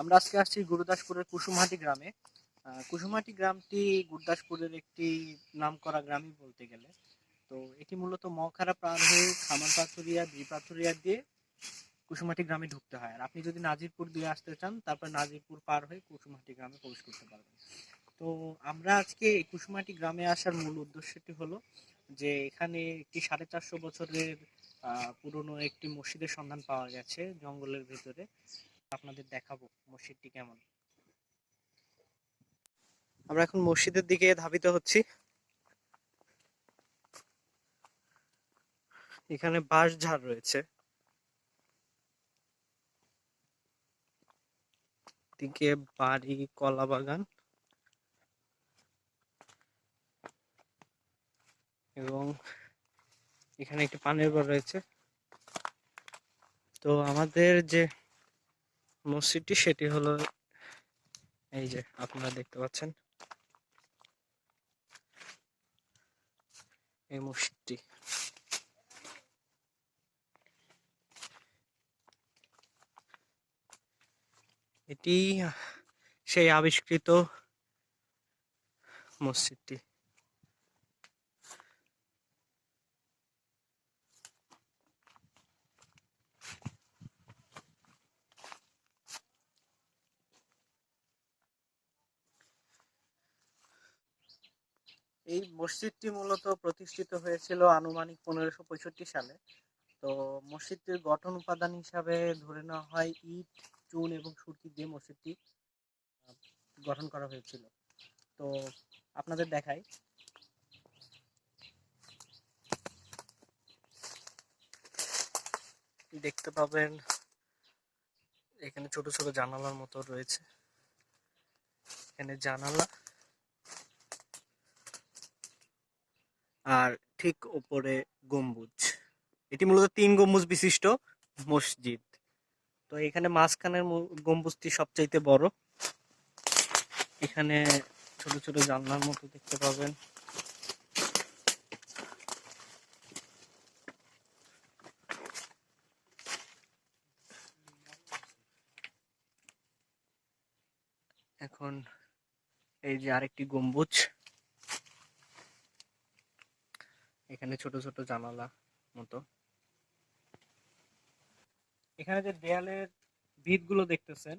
আমরা আজকে আসছি গুরুদাসপুরের কুসুমহাটি গ্রামে। কুসুমহাটি গ্রামটি গুরুদাসপুরের একটি নামকরা গ্রামই বলতে গেলে। তো এটি মূলত মখারা পার হয়ে খামার পাথুরিয়া বি পাথুরিয়া দিয়ে কুসুমহাটি গ্রামে ঢুকতে হয়। আর আপনি যদি নাজিরপুর দিয়ে আসতে চান, তারপর নাজিরপুর পার হয়ে কুসুমহাটি গ্রামে প্রবেশ করতে পারবেন। তো আমরা আজকে কুসুমহাটি গ্রামে আসার মূল উদ্দেশ্যটি হলো যে, এখানে একটি সাড়ে চারশো বছরের পুরনো একটি মসজিদের সন্ধান পাওয়া গেছে জঙ্গলের ভিতরে। আপনাদের দেখাবো মসজিদটি কেমন। আমরা এখন মসজিদের দিকে ধাবিত হচ্ছি। এখানে বাঁশ ঝাড় রয়েছে। দিকে বাড়ি, কলা বাগান এবং এখানে একটি পানের ঘর রয়েছে। তো আমাদের যে মসজিদটি সেটি হলো এই যে আপনারা দেখতে পাচ্ছেন। এই মসজিদটি। এটি সেই আবিষ্কৃত মসজিদটি। এই মসজিদটি মূলত প্রতিষ্ঠিত হয়েছিল আনুমানিক পনেরোশো পঁয়ষট্টি সালে। তো মসজিদটির গঠন উপাদান হিসাবে ধরে নেওয়া হয় ইট, চুন এবং সুরকি দিয়ে মসজিদটি গঠন করা হয়েছিল। তো আপনাদের দেখাই। দেখতে পাবেন, এখানে ছোট ছোট জানালার মতো রয়েছে। এখানে জানালা। আর ঠিক ওপরে গম্বুজ। এটি মূলত তিন গম্বুজ বিশিষ্ট মসজিদ। তো এখানে মাঝখানের গম্বুজটি সবচাইতে বড়। এখানে ছোট ছোট জানলার মতো দেখতে পাবেন। এখন এই যে আরেকটি গম্বুজ। এখানে ছোট ছোট জানালা মতো। এখানে যে দেয়ালের ভিতগুলো দেখতেছেন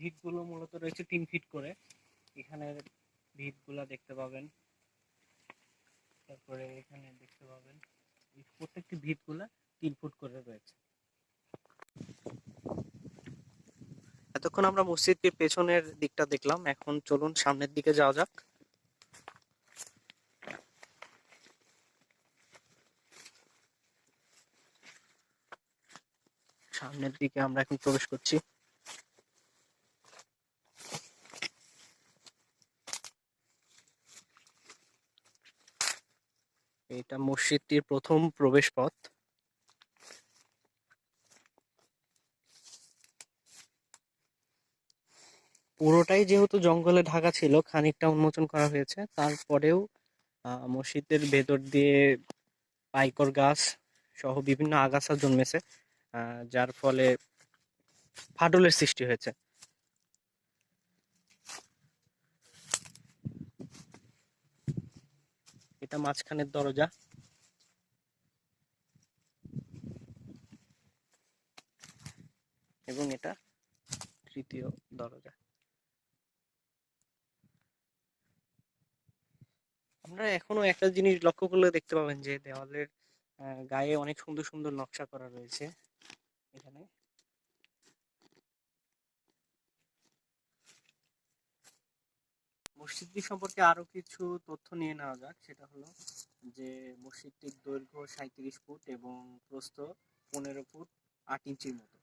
ভিতগুলো মূলত রয়েছে তিন ফিট করে। এখানে ভিতগুলা দেখতে পাবেন। তারপরে এখানে দেখতে পাবেন প্রত্যেকটি ভিতগুলা তিন ফুট করে রয়েছে। এতক্ষণ আমরা মসজিদটির পেছনের দিকটা দেখলাম। এখন চলুন সামনের দিকে যাওয়া যাক। সামনের দিকে আমরা এখন প্রবেশ করছি। এটা মসজিদটির প্রথম প্রবেশ পথ পুরোটাই যেহেতু জঙ্গলে ঢাকা ছিল, খানিকটা উন্মোচন করা হয়েছে। তারপরেও মসজিদের ভেতর দিয়ে পাইকর গাছ সহ বিভিন্ন আগাছা জন্মেছে। যার ফলে ফাটলের সৃষ্টি হয়েছে। এটা মাঝখানের দরজা। এবং এটা তৃতীয় দরজা। আমরা এখনও একটা জিনিস লক্ষ্য করলে দেখতে পাবেন যে দেওয়ালের গায়ে অনেক সুন্দর সুন্দর নকশা করা রয়েছে। এখানে। মসজিদটি সম্পর্কে আরও কিছু তথ্য নিয়ে নেওয়া যাক। সেটা হলো যে মসজিদটির দৈর্ঘ্য সাঁইত্রিশ ফুট এবং প্রস্থ পনেরো ফুট আট ইঞ্চির মতো।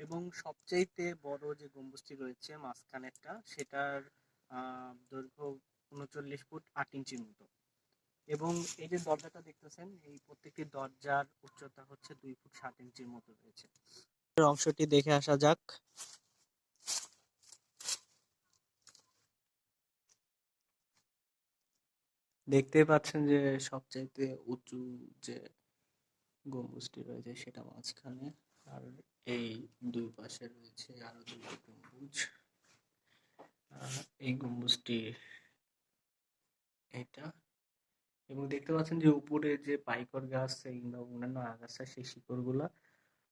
এবং সবচাইতে বড় যে গম্বুজটি রয়েছে মাঝখানেরটা সেটার দৈর্ঘ্য উনচল্লিশ ফুট আট ইঞ্চির মতো। এবং এই যে দরজাটা দেখতেছেন, এই প্রত্যেকটি দরজার উচ্চতা হচ্ছে দুই ফুট সাত ইঞ্চির মতো রয়েছে। অংশটি দেখে আসা যাক। দেখতেই পাচ্ছেন যে সবচাইতে উঁচু যে গম্বুজটি রয়েছে, সেটা মাঝখানে। আর এই দুই পাশে রয়েছে আরও দুটি গম্বুজ। এই গম্বুজটি, এটা এবং দেখতে পাচ্ছেন যে উপরে যে পাইকর গাছ কিংবা অন্যান্য আগাছা, সেই শিকড়গুলা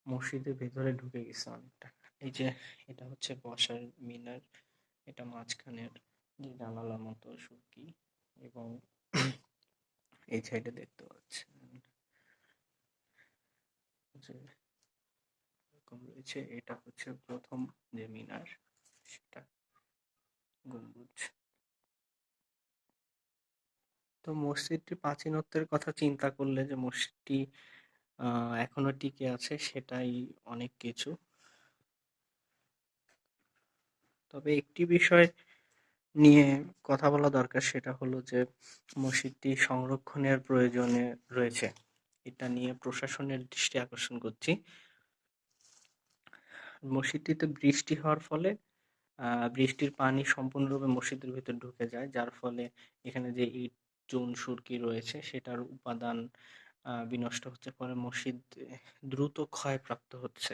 মসজিদের ভেতরে ঢুকে গেছে অনেকটা। এই যে এটা হচ্ছে বসার মিনার, এটা মাঝখানের যে জানালার মতো সুরকি এবং এই সাইডে দেখতে পাচ্ছেন এরকম রয়েছে। এটা হচ্ছে প্রথম যে মিনার, সেটা গম্বুজ। তো মসজিদটির প্রাচীনত্বের কথা চিন্তা করলে যে মসজিদটি এখনও টিকে আছে সেটাই অনেক কিছু। তবে একটি বিষয় নিয়ে কথা বলা দরকার সেটা হলো যে মসজিদটি সংরক্ষণের প্রয়োজনে রয়েছে। এটা নিয়ে প্রশাসনের দৃষ্টি আকর্ষণ করছি। মসজিদটিতে বৃষ্টি হওয়ার ফলে বৃষ্টির পানি সম্পূর্ণরূপে মসজিদের ভিতর ঢুকে যায়, যার ফলে এখানে যে ইট চুন সুরকি রয়েছে সেটার উপাদান বিনষ্ট হচ্ছে ফলে মসজিদ দ্রুত ক্ষয়প্রাপ্ত হচ্ছে।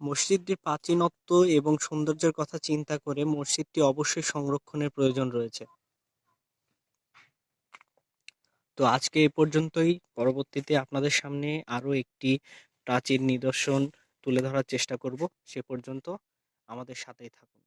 মসজিদটির প্রাচীনত্ব এবং সৌন্দর্যের কথা চিন্তা করে মসজিদটি অবশ্যই সংরক্ষণের প্রয়োজন রয়েছে। তো আজকে এ পর্যন্তই। পরবর্তীতে আপনাদের সামনে আরও একটি প্রাচীন নিদর্শন তুলে ধরার চেষ্টা করব। সে পর্যন্ত আমাদের সাথেই থাকুন।